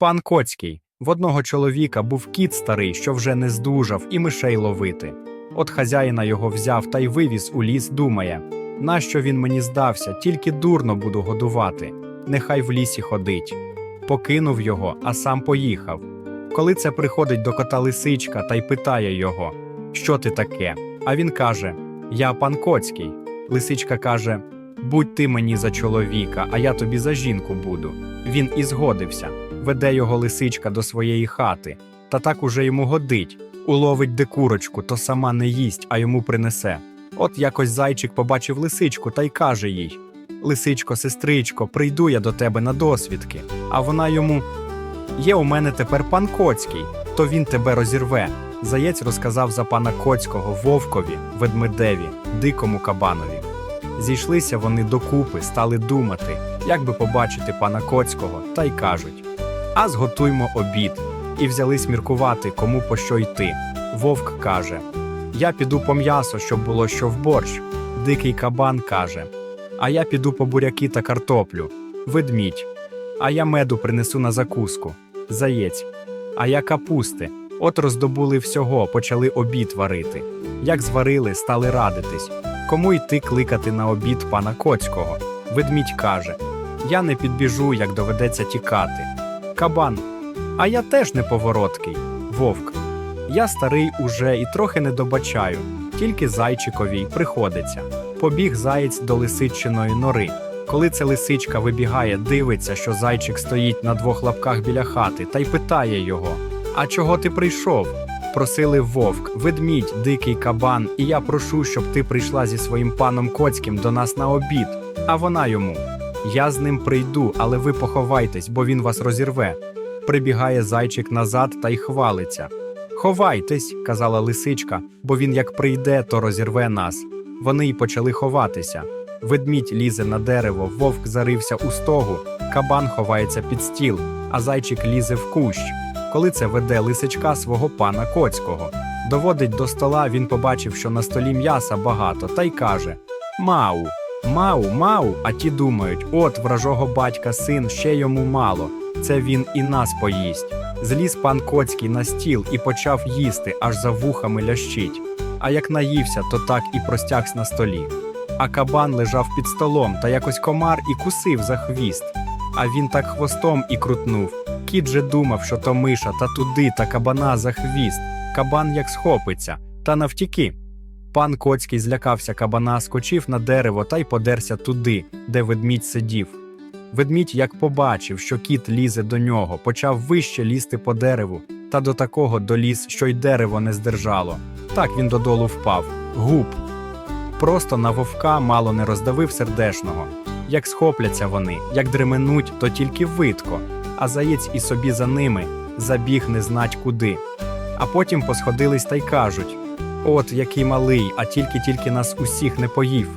Пан Коцький. В одного чоловіка був кіт старий, що вже не здужав, і мишей ловити. От хазяїна його взяв та й вивіз у ліс, думає: нащо він мені здався, тільки дурно буду годувати. Нехай в лісі ходить. Покинув його, а сам поїхав. Коли це приходить до кота лисичка та й питає його, що ти таке? А він каже: Я пан Коцький. Лисичка каже: Будь ти мені за чоловіка, а я тобі за жінку буду. Він і згодився. Веде його лисичка до своєї хати, та так уже йому годить. Уловить де курочку, то сама не їсть, а йому принесе. От якось зайчик побачив лисичку та й каже їй: Лисичко, сестричко, прийду я до тебе на досвідки. А вона йому: Є у мене тепер пан Коцький, то він тебе розірве. Заєць розказав за пана Коцького вовкові, ведмедеві, дикому кабанові. Зійшлися вони докупи, стали думати, як би побачити пана Коцького, та й кажуть: А зготуймо обід. І взялись міркувати, кому по що йти. Вовк каже: Я піду по м'ясо, щоб було що в борщ. Дикий кабан каже: А я піду по буряки та картоплю. Ведмідь. А я меду принесу на закуску. Заєць. А я капусти. От роздобули всього, почали обід варити. Як зварили, стали радитись. Кому йти кликати на обід пана Коцького? Ведмідь каже: Я не підбіжу, як доведеться тікати. Кабан. А я теж неповороткий. Вовк. Я старий уже і трохи не добачаю, тільки зайчикові й приходиться. Побіг заєць до лисичиної нори. Коли це лисичка вибігає, дивиться, що зайчик стоїть на двох лапках біля хати, та й питає його: А чого ти прийшов? Просили вовк, ведмідь, дикий кабан, і я прошу, щоб ти прийшла зі своїм паном Коцьким до нас на обід. А вона йому: Я з ним прийду, але ви поховайтесь, бо він вас розірве. Прибігає зайчик назад та й хвалиться. Ховайтесь, казала лисичка, бо він як прийде, то розірве нас. Вони й почали ховатися. Ведмідь лізе на дерево, вовк зарився у стогу, кабан ховається під стіл, а зайчик лізе в кущ. Коли це веде лисичка свого пана Коцького. Доводить до стола, він побачив, що на столі м'яса багато, та й каже: Мау, мау, мау. А ті думають: от вражого батька син ще йому мало. Це він і нас поїсть. Зліз пан Коцький на стіл і почав їсти, аж за вухами лящить. А як наївся, то так і простягся на столі. А кабан лежав під столом та якось комар і кусив за хвіст. А він так хвостом і крутнув. Кіт же думав, що то миша, та туди, та кабана за хвіст. Кабан як схопиться, та навтіки. Пан Коцький злякався кабана, скочив на дерево та й подерся туди, де ведмідь сидів. Ведмідь, як побачив, що кіт лізе до нього, почав вище лізти по дереву, та до такого доліз, що й дерево не здержало. Так він додолу впав. Гуп. Просто на вовка мало не роздавив сердешного. Як схопляться вони, як дременуть, то тільки видко, а заєць і собі за ними забіг не знать куди. А потім посходились та й кажуть: От який малий, а тільки-тільки нас усіх не поїв.